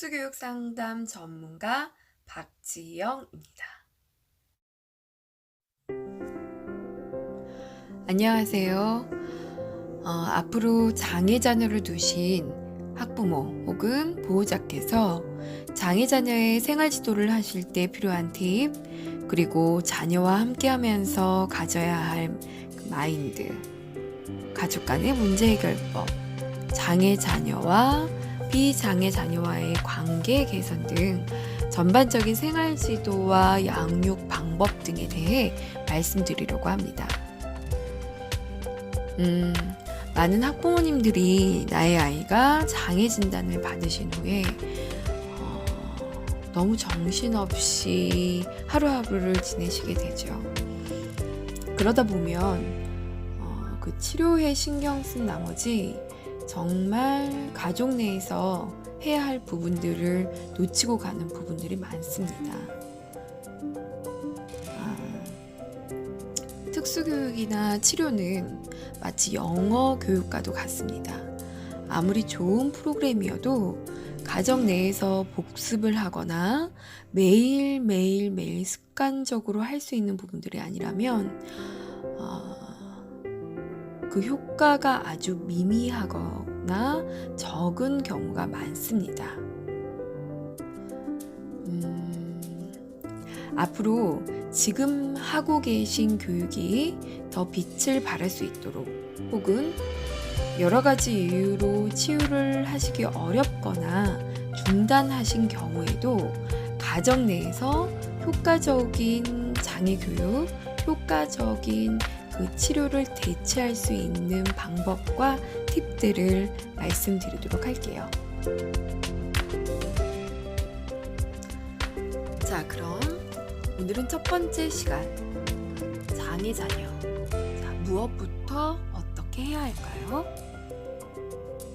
특수교육 상담 전문가 박지영입니다. 안녕하세요. 어, 앞으로 장애 자녀를 두신 학부모 혹은 보호자께서 장애 자녀의 생활 지도를 하실 때 필요한 팁, 그리고 자녀와 함께 하면서 가져야 할그 마인드, 가족 간의 문제 해결법, 장애 자녀와 비장애 자녀와의 관계 개선 등 전반적인 생활 지도와 양육 방법 등에 대해 말씀드리려고 합니다. 음, 많은 학부모님들이 나의 아이가 장애 진단을 받으신 후에 어, 너무 정신없이 하루하루를 지내시게 되죠. 그러다 보면 어, 그 치료에 신경 쓴 나머지 정말 가족 내에서 해야 할 부분들을 놓치고 가는 부분들이 많습니다. 아, 특수교육이나 치료는 마치 영어 교육과도 같습니다. 아무리 좋은 프로그램이어도 가정 내에서 복습을 하거나 매일매일 매일 습관적으로 할 수 있는 부분들이 아니라면 어, 그 효과가 아주 미미하거나 적은 경우가 많습니다. 음, 앞으로 지금 하고 계신 교육이 더 빛을 발할 수 있도록 혹은 여러 가지 이유로 치유를 하시기 어렵거나 중단하신 경우에도 가정 내에서 효과적인 장애 교육, 효과적인 그 치료를 대체할 수 있는 방법과 팁들을 말씀드리도록 할게요. 자, 그럼 오늘은 첫 번째 시간 장애 자녀. 자, 무엇부터 어떻게 해야 할까요?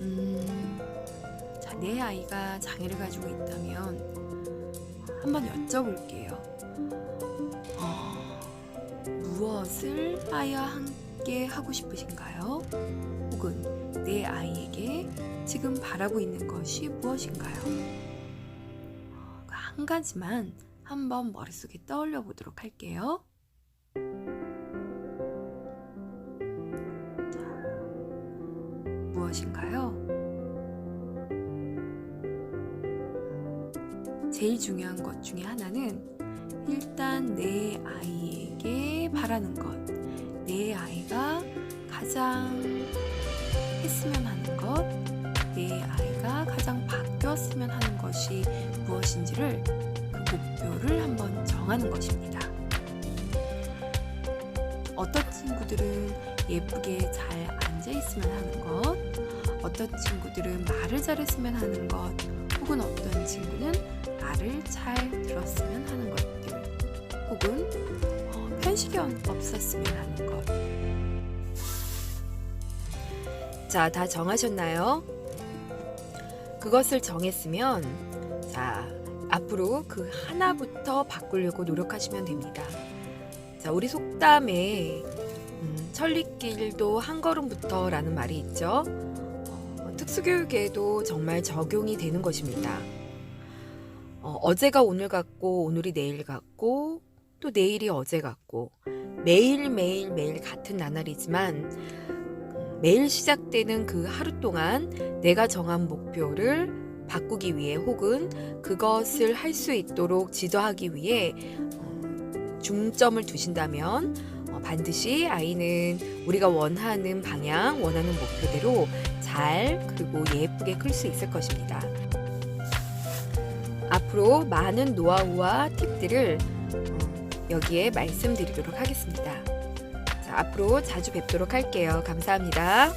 음, 자, 내 아이가 장애를 가지고 있다면 한번 여쭤볼게요. 어, 무엇을 아이와 함께 하고 싶으신가요? 혹은 내 아이에게 지금 바라고 있는 것이 무엇인가요? 어, 한 가지만 한번 머릿속에 떠올려 보도록 할게요. 자, 무엇인가요? 제일 중요한 것 중에 하나는 일단 내 아이에게 바라는 것, 내 아이가 가장 했으면 하는 것, 내 아이가 가장 바뀌었으면 하는 것이 무엇인지를 그 목표를 한번 정하는 것입니다. 어떤 친구들은 예쁘게 잘 앉아 있으면 하는 것, 어떤 친구들은 말을 잘했으면 하는 것, 혹은 어떤 친구는 말을 잘 들었으면 하는 것들, 혹은 어, 편식이 없었으면 하는 것. 자, 다 정하셨나요? 그것을 정했으면, 자, 앞으로 그 하나부터 바꾸려고 노력하시면 됩니다. 자, 우리 속담에 음, 천리길도 한 걸음부터라는 말이 있죠. 어, 특수교육에도 정말 적용이 되는 것입니다. 어, 제가 오늘 같고 오늘이 내일 같고 또 내일이 어제 같고 매일 매일 매일 같은 나날이지만 음, 매일 시작되는 그 하루 동안 내가 정한 목표를 바꾸기 위해 혹은 그것을 할 수 있도록 지도하기 위해 어, 중점을 두신다면 어, 반드시 아이는 우리가 원하는 방향, 원하는 목표대로 잘 그리고 예쁘게 클 수 있을 것입니다. 앞으로 많은 노하우와 팁들을 어, 여기에 말씀드리도록 하겠습니다. 자, 앞으로 자주 뵙도록 할게요. 감사합니다.